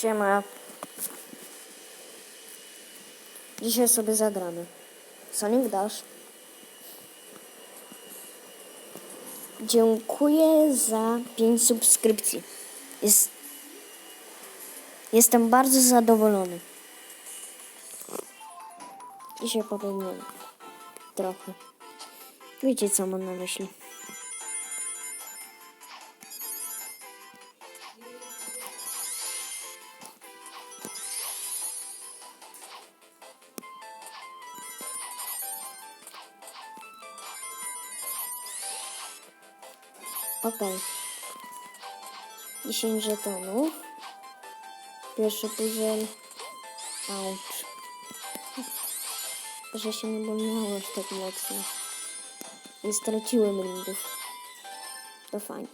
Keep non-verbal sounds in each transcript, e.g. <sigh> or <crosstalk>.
Siema. Dzisiaj sobie zagramy. Sonic Dash. Dziękuję za 5 subskrypcji. Jest... Jestem bardzo zadowolony. Dzisiaj powiem trochę. Wiecie co mam na myśli. Okej. 10 żetonów. Pierwszy puzzle. Ouch. Że się nie bolało aż tak mocno. Nie straciłem ringów. To fajnie.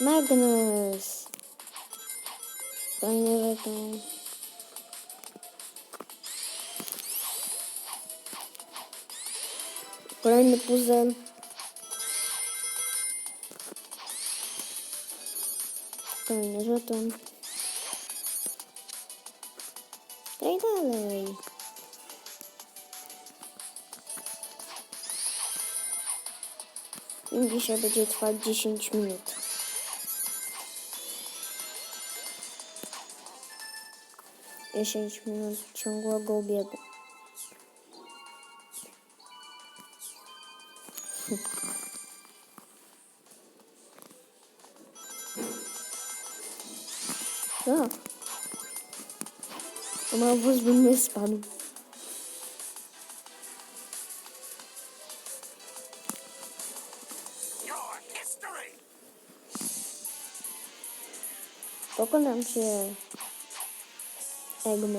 Magnus! Fajnie, to... Kolejny puzzle. Kolejny żeton. Graj dalej. Film dzisiaj będzie trwać 10 minut. Dziesięć minut ciągłego biegu. <laughs> Tak. A ma wóz by mnie spadł. Pokonam się. Kaldım.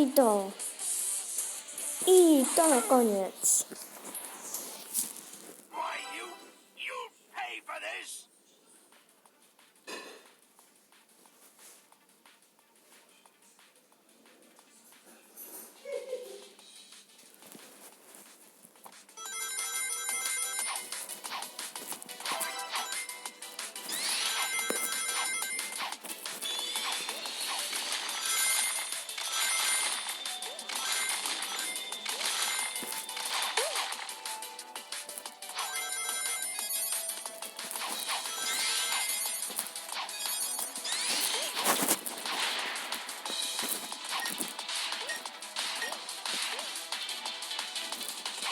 I to. I to na koniec. Why, you... you'll pay for this!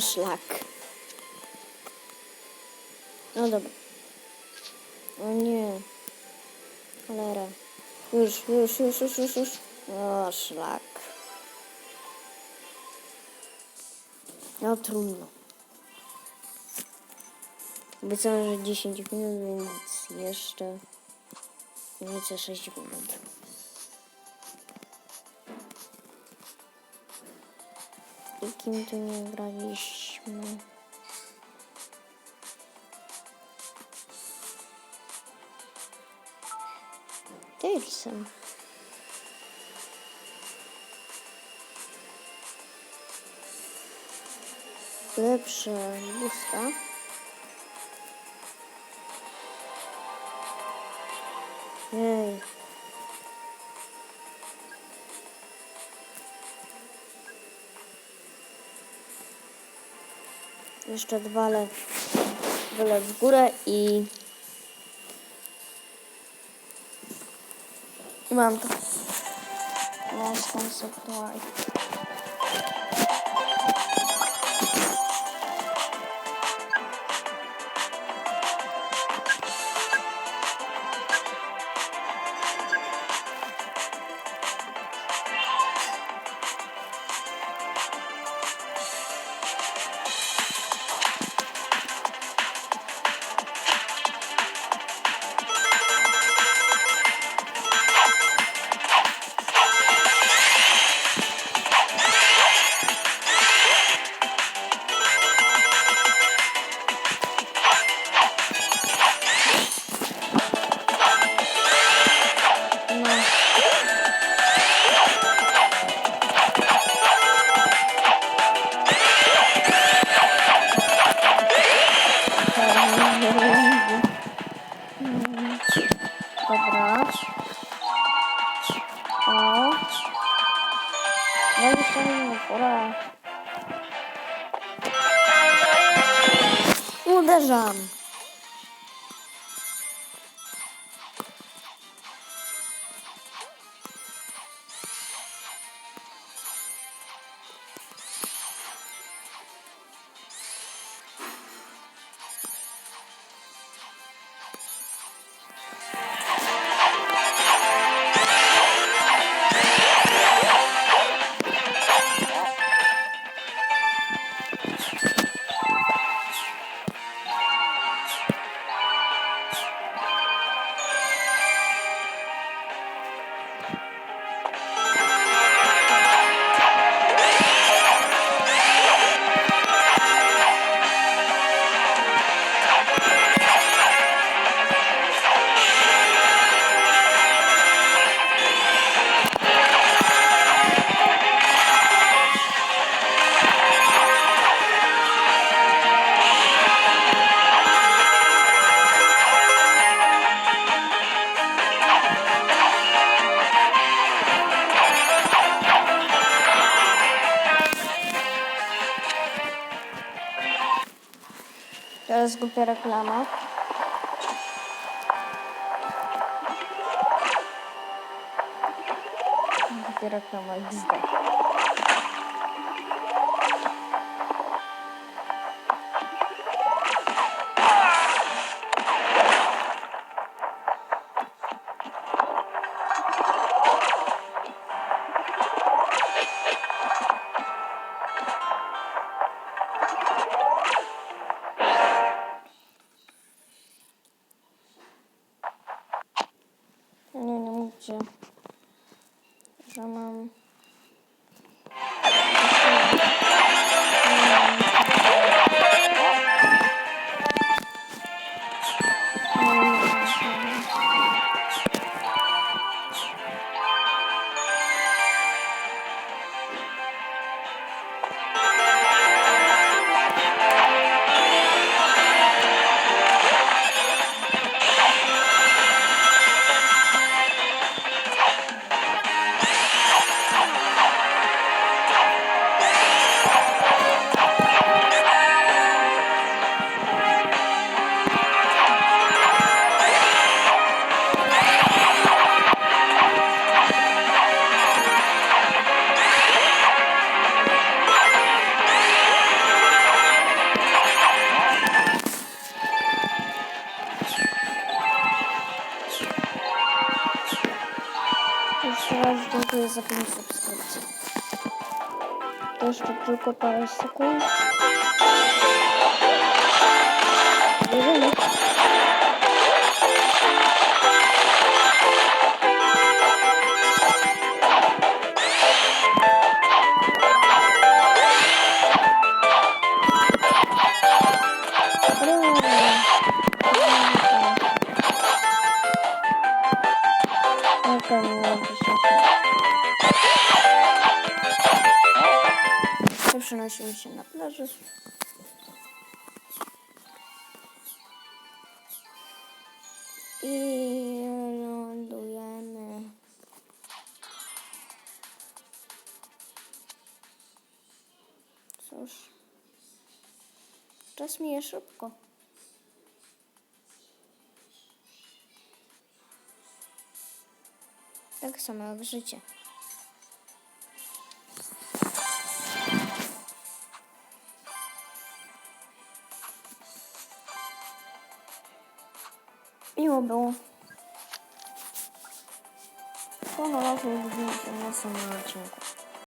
szlak. No dobra. O nie. Cholera. Już, już, już, już, już, już. O szlak. No trudno. Obiecałem, że 10 minut, więc jeszcze nieco 6 minut. I kim tu nie graliśmy? Davisem. Lepsze busta. Jej. Jeszcze dwa le wyle w górę i i mam to. Last one supply. Dobra. O. No i jeszcze nie pora. Teraz głupia reklama. Głupia reklama XD. Nie, nie mówcie, że mam... Jeszcze raz dziękuję za 5 subskrypcji. To I lądujemy. Cóż, czas mija szybko. Tak samo jak życie.